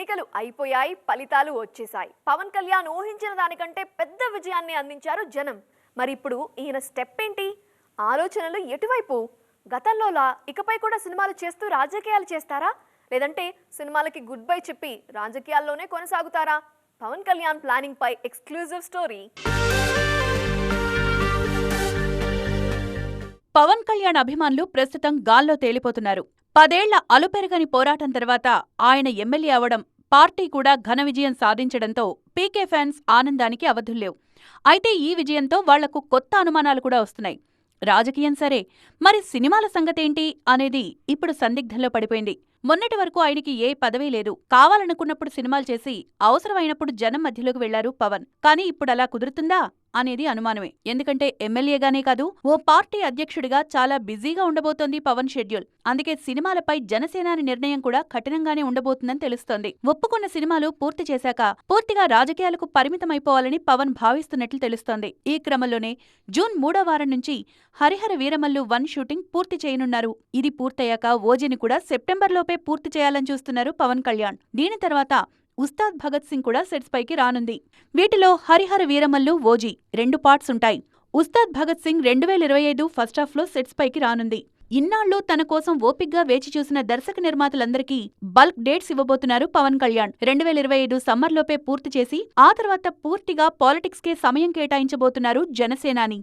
ఎన్నికలు అయిపోయాయి ఫలితాలు వచ్చేసాయి పవన్ కళ్యాణ్ ఊహించిన దానికంటే పెద్ద విజయాన్ని అందించారు జనం. మరి ఇప్పుడు ఈయన స్టెప్ ఏంటి? ఆలోచనలు ఎటువైపు? గతంలోలా ఇకపై కూడా సినిమాలు చేస్తూ రాజకీయాలు చేస్తారా? లేదంటే సినిమాలకి గుడ్ బై చెప్పి రాజకీయాల్లోనే కొనసాగుతారా? పవన్ కళ్యాణ్ ప్లానింగ్ పై ఎక్స్క్లూజివ్ స్టోరీ. పవన్ అభిమానులు ప్రస్తుతం గాల్లో తేలిపోతున్నారు. పదేళ్ళ అలుపెరగని పోరాటం తర్వాత ఆయన ఎమ్మెల్యే అవడం పార్టీ కూడా ఘన విజయం సాధించడంతో పీకే ఫ్యాన్స్ ఆనందానికి అవధుల్లేవు అయితే ఈ విజయంతో వాళ్ళకు కొత్త అనుమానాలు కూడా వస్తున్నాయి. రాజకీయం సరే మరి సినిమాల సంగతేంటి అనేది ఇప్పుడు సందిగ్ధంలో పడిపోయింది. మొన్నటి వరకు ఆయనకి ఏ పదవీ లేదు. కావాలనుకున్నప్పుడు సినిమాలు చేసి అవసరమైనప్పుడు జనం మధ్యలోకి వెళ్ళారు పవన్. కానీ ఇప్పుడు అలా కుదురుతుందా? అనేది అనుమానమే. ఎందుకంటే ఎమ్మెల్యేగానే కాదు ఓ పార్టీ అధ్యక్షుడిగా చాలా బిజీగా ఉండబోతోంది పవన్ షెడ్యూల్. అందుకే సినిమాలపై జనసేనాని నిర్ణయం కూడా కఠినంగానే ఉండబోతుందని తెలుస్తోంది. ఒప్పుకున్న సినిమాలు పూర్తి చేశాక పూర్తిగా రాజకీయాలకు పరిమితమైపోవాలని పవన్ భావిస్తున్నట్లు తెలుస్తోంది. ఈ క్రమంలోనే జూన్ మూడో వారం నుంచి హరిహర వీరమల్లు వన్ షూటింగ్ పూర్తి చేయనున్నారు. ఇది పూర్తయ్యాక ఓజీని కూడా సెప్టెంబర్లో సెప్టెంబర్లోపే పూర్తి చేయాలని చూస్తున్నారు పవన్ కళ్యాణ్. దీని తర్వాత ఉస్తాద్ భగత్ సింగ్ కూడా సెట్స్ పైకి రానుంది. వీటిలో హరిహర వీరమల్లు ఓజీ రెండు పార్ట్స్ ఉంటాయి. ఉస్తాద్ భగత్ సింగ్ రెండు వేల ఇరవై ఐదు ఫస్ట్ హాఫ్లో సెట్స్ పైకి రానుంది. ఇన్నాళ్ళు తన కోసం ఓపిగ్గా వేచి చూసిన దర్శక నిర్మాతలందరికీ బల్క్ డేట్స్ ఇవ్వబోతున్నారు పవన్ కళ్యాణ్. రెండు వేల ఇరవై ఐదు సమ్మర్లోపే పూర్తి చేసి ఆ తర్వాత పూర్తిగా పాలిటిక్స్కే సమయం కేటాయించబోతున్నారు జనసేనాని.